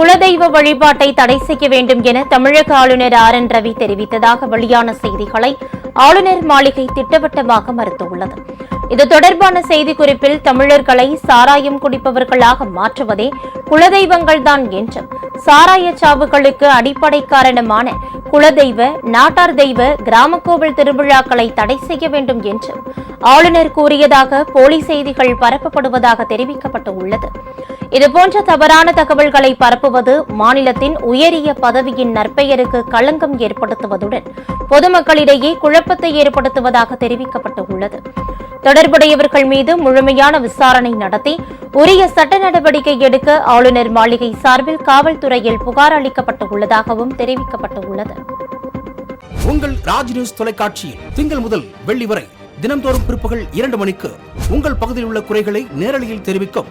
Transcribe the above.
குலதெய்வ வழிபாட்டை தடை செய்ய வேண்டும் என தமிழக ஆளுநர் ஆர் என் ரவி தெரிவித்ததாக வெளியான செய்திகளை ஆளுநர் மாளிகை திட்டவட்டமாக மறுத்துள்ளது. இது தொடர்பான செய்திக்குறிப்பில் தமிழர்களை சாராயம் குடிப்பவர்களாக மாற்றுவதே குலதெய்வங்கள்தான் என்றும் சாராய சாவுகளுக்கு அடிப்படை காரணமான குலதெய்வ நாட்டார் தெய்வ கிராமக்கோவில் திருவிழாக்களை தடை செய்ய வேண்டும் என்றும் ஆளுநர் கூறியதாக போலி செய்திகள் பரப்பப்படுவதாக தெரிவிக்கப்பட்டுள்ளது. இதுபோன்ற தவறான தகவல்களை பரப்புவது மாநிலத்தின் உயரிய பதவியின் நற்பெயருக்கு களங்கம் ஏற்படுத்துவதுடன் பொதுமக்களிடையே குழப்பத்தை ஏற்படுத்துவதாக தெரிவிக்கப்பட்டுள்ளது. தொடர்புடையவர்கள் மீது முழுமையான விசாரணை நடத்தி உரிய சட்ட நடவடிக்கை எடுக்க ஆளுநர் மாளிகை சார்பில் காவல்துறையில் புகார் அளிக்கப்பட்டுள்ளதாகவும் தெரிவிக்கப்பட்டுள்ளது. உங்கள் ராஜ் நியூஸ் தொலைக்காட்சியில் திங்கள் முதல் வெள்ளி வரை தினந்தோறும் பிற்பகல் இரண்டு மணிக்கு உங்கள் பகுதியில் உள்ள குறைகளை நேரலையில் தெரிவிக்கும்